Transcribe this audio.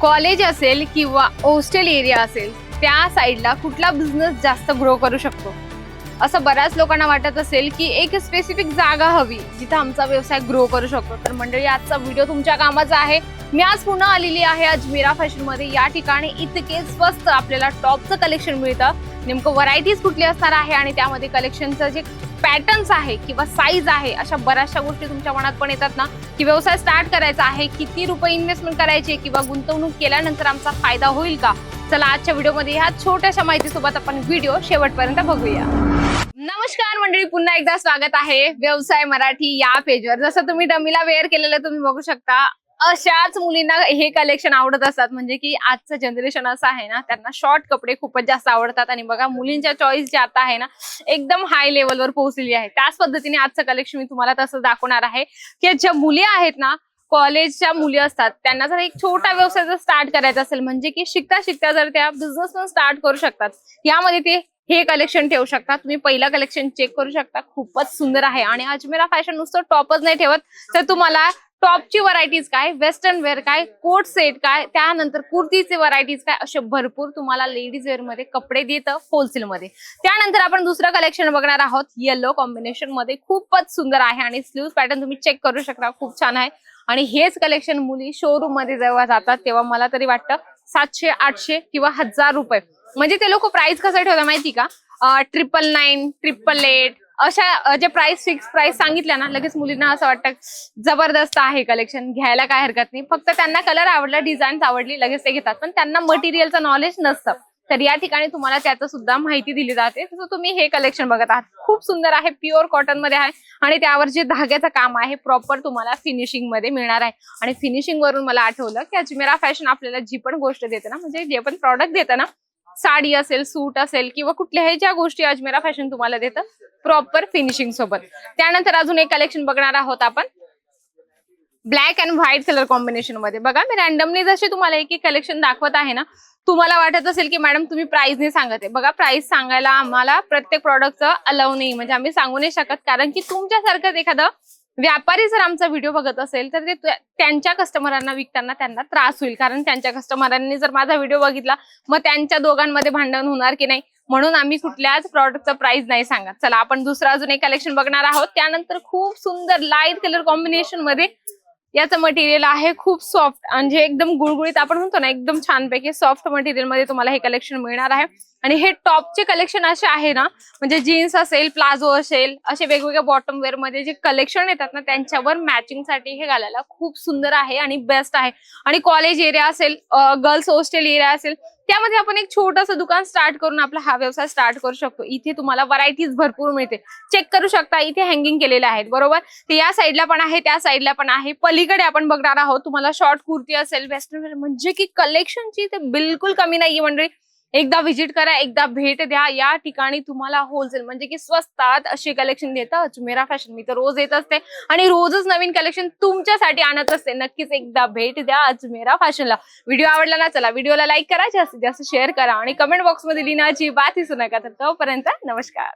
College असेल किंवा hostel area असेल त्या साईडला कुठला बिझनेस जास्त ग्रो करू शकतो? असं बऱ्याच लोकांना वाटत असेल की एक स्पेसिफिक जागा हवी जिथं आमचा व्यवसाय ग्रो करू शकतो. तर मंडळी आजचा व्हिडिओ तुमच्या कामाचा आहे. मी आज पुन्हा आलेली आहे अजमेरा फॅशनमध्ये या ठिकाणी इतके स्वस्त आपल्याला टॉपचं कलेक्शन मिळतं. नेमकं व्हरायटीज कुठली असणार आहे आणि त्यामध्ये कलेक्शनचं जे पॅटर्न्स आहे किंवा साईज आहे अशा बऱ्याचशा गोष्टी तुमच्या मनात पण येतात ना की व्यवसाय स्टार्ट करायचा आहे किती रुपये इन्व्हेस्टमेंट करायचे किंवा गुंतवणूक केल्यानंतर आमचा फायदा होईल का? चला आजच्या व्हिडिओमध्ये ह्या छोट्याशा माहितीसोबत आपण व्हिडिओ शेवटपर्यंत बघूया. नमस्कार मंडळी पुन्हा एकदा स्वागत आहे व्यवसाय मराठी या पेजवर जसं तुम्ही डमीला वेअर केलेलं तुम्ही बघू शकता अशाच मुलींना हे कलेक्शन आवडत असतात. म्हणजे की आजचं जनरेशन असं आहे ना त्यांना शॉर्ट कपडे खूपच जास्त आवडतात. आणि बघा मुलींच्या चॉईस जे आता आहे ना एकदम हाय लेवलवर पोहोचलेली आहे. त्याच पद्धतीने आजचं कलेक्शन मी तुम्हाला तसं दाखवणार आहे की ज्या मुली आहेत ना कॉलेजच्या मुली असतात त्यांना जर एक छोटा व्यवसाय जर स्टार्ट करायचा असेल म्हणजे की शिकता शिकता जर त्या बिझनेस पण स्टार्ट करू शकतात यामध्ये ते हे कलेक्शन ठेवू शकता. तुम्ही पहिलं कलेक्शन चेक करू शकता. खूपच सुंदर आहे. आणि अजमेरा फॅशन नुसतं टॉपच नाही ठेवत. तर तुम्हाला टॉपची व्हरायटीज काय वेस्टर्न वेअर काय कोट सेट काय त्यानंतर कुर्तीचे व्हरायटीज काय असे भरपूर तुम्हाला लेडीज वेअरमध्ये कपडे देतं होलसेल मध्ये. त्यानंतर आपण दुसरं कलेक्शन बघणार आहोत. येलो कॉम्बिनेशनमध्ये खूपच सुंदर आहे. आणि स्लीव्ह पॅटर्न तुम्ही चेक करू शकता. खूप छान आहे. आणि हेच कलेक्शन मुली शोरूममध्ये जेव्हा जातात तेव्हा मला तरी वाटतं सातशे आठशे किंवा हजार रुपये. म्हणजे ते लोक प्राइस कसं ठेवतात माहिती का? ट्रिपल नाईन ट्रिपल एट अशा जे प्राइस फिक्स प्राइस सांगितल्या ना लगेच मुलींना असं वाटतं जबरदस्त आहे कलेक्शन घ्यायला काय हरकत नाही. फक्त त्यांना कलर आवडला डिझाईन्स आवडली लगेच ते घेतात. पण त्यांना मटेरियलचं नॉलेज नसतं. तर या ठिकाणी तुम्हाला त्याचं सुद्धा माहिती दिली जाते. तसं तुम्ही हे कलेक्शन बघत आहात. खूप सुंदर आहे. प्युअर कॉटनमध्ये आहे. आणि त्यावर जे धाग्याचं काम आहे प्रॉपर तुम्हाला फिनिशिंगमध्ये मिळणार आहे. आणि फिनिशिंग वरून मला आठवलं की अजमेरा फॅशन आपल्याला जी पण गोष्ट देते ना म्हणजे जे पण प्रॉडक्ट देतं ना साडी असेल सूट असेल किंवा कुठल्याही ज्या गोष्टी अजमेरा फॅशन तुम्हाला देतं प्रॉपर फिनिशिंग सोबत. त्यानंतर अजून एक कलेक्शन बघणार आहोत आपण. ब्लॅक अँड व्हाईट कलर कॉम्बिनेशनमध्ये. बघा मी रॅन्डमली जशी तुम्हाला एक एक कलेक्शन दाखवत आहे ना तुम्हाला वाटत असेल की मॅडम तुम्ही प्राइसने सांगत आहे. बघा प्राइस सांगायला आम्हाला प्रत्येक प्रॉडक्टचं अलाव नाही म्हणजे आम्ही सांगू नाही शकत. कारण की तुमच्यासारखंच एखादं व्यापारी जर आमचा व्हिडिओ बघत असेल तर ते त्यांच्या कस्टमरांना विकताना त्यांना त्रास होईल. कारण त्यांच्या कस्टमरांनी जर माझा व्हिडिओ बघितला मग त्यांच्या दोघांमध्ये भांडण होणार की नाही? म्हणून आम्ही कुठल्याच प्रॉडक्टचा प्राइस नाही सांगत. चला आपण दुसरं अजून एक कलेक्शन बघणार आहोत. त्यानंतर खूप सुंदर लाइट कलर कॉम्बिनेशनमध्ये याचं मटेरियल आहे खूप सॉफ्ट म्हणजे एकदम गुळगुळीत आपण म्हणतो ना एकदम छानपैकी सॉफ्ट मटेरियलमध्ये तुम्हाला हे कलेक्शन मिळणार आहे. आणि हे टॉपचे कलेक्शन असे आहे ना म्हणजे जीन्स असेल प्लाझो असेल असे वेगवेगळ्या बॉटम वेअरमध्ये जे कलेक्शन येतात ना त्यांच्यावर मॅचिंगसाठी हे घालायला खूप सुंदर आहे आणि बेस्ट आहे. आणि कॉलेज एरिया असेल गर्ल्स हॉस्टेल एरिया असेल त्यामध्ये आपण एक छोटंसं दुकान स्टार्ट करून आपला हा व्यवसाय स्टार्ट करू शकतो. इथे तुम्हाला व्हरायटीज भरपूर मिळते चेक करू शकता इथे हँगिंग केलेले आहेत बरोबर? ते या साईडला पण आहे त्या साईडला पण आहे. पलीकडे आपण बघणार आहोत तुम्हाला शॉर्ट कुर्ती असेल वेस्टर्न म्हणजे की कलेक्शनची ते बिलकुल कमी नाहीये मंडळी. एकदा व्हिजिट करा एकदा भेट द्या या ठिकाणी तुम्हाला होलसेल म्हणजे की स्वस्तात असे कलेक्शन देतं. अजमेरा फॅशन मी तर रोज येत असते आणि रोजच नवीन कलेक्शन तुमच्यासाठी आणत असते. नक्कीच एकदा भेट द्या अजमेरा फॅशनला व्हिडिओ आवडला ना चला व्हिडिओला लाईक करा जास्तीत जास्त शेअर करा आणि कमेंट बॉक्समध्ये लिहिण्याची बात विसरू नका. तर तोपर्यंत नमस्कार.